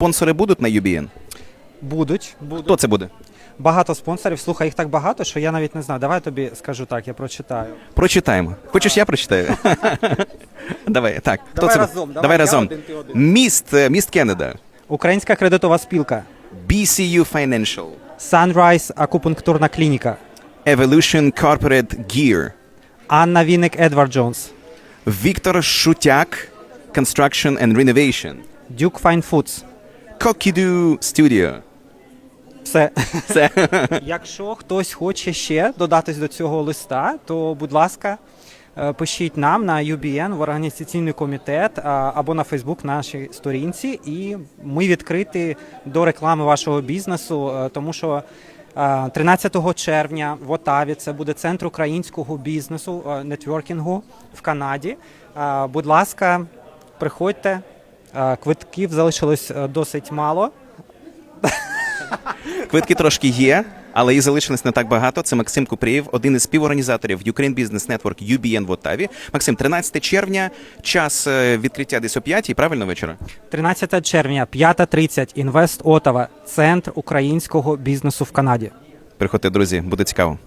Спонсори будуть на UBN? Будуть, будуть. Хто це буде? Багато спонсорів. Слухай, їх так багато, що я навіть не знаю. Давай тобі скажу так, я прочитаю. Прочитаємо. Хочеш, я прочитаю? Давай, так. Хто Давай це? разом, давай, Давай я разом. один, ти один. Міст, е, міст Кеннеда. Українська кредитова спілка, BCU Financial. Sunrise акупунктурна клініка, Evolution Corporate Gear. Анна Вінник Едвард Джонс, Віктор Шутяк. Construction and Renovation. Duke Fine Foods. Cockidoo Studio. Все. Це Якщо хтось хоче ще додатись до цього листа, то будь ласка, е, пишіть нам на UBN в організаційний комітет або на Фейсбук нашій сторінці, і ми відкриті до реклами вашого бізнесу, е, тому що. е, 13 червня в Отаві це буде центр українського бізнесу е, нетворкінгу в Канаді. Е, Будь ласка, приходьте. Квитків залишилось е, досить мало. Квитки трошки є, але їх залишилось не так багато. Це Максим Купрієв, один із співорганізаторів Ukraine Business Network UBN в Оттаві. Максим, 13 червня, час е, відкриття десь о 5, правильно вечора? 13 червня, 5.30, Інвест Отава, центр українського бізнесу в Канаді. Приходьте, друзі, буде цікаво.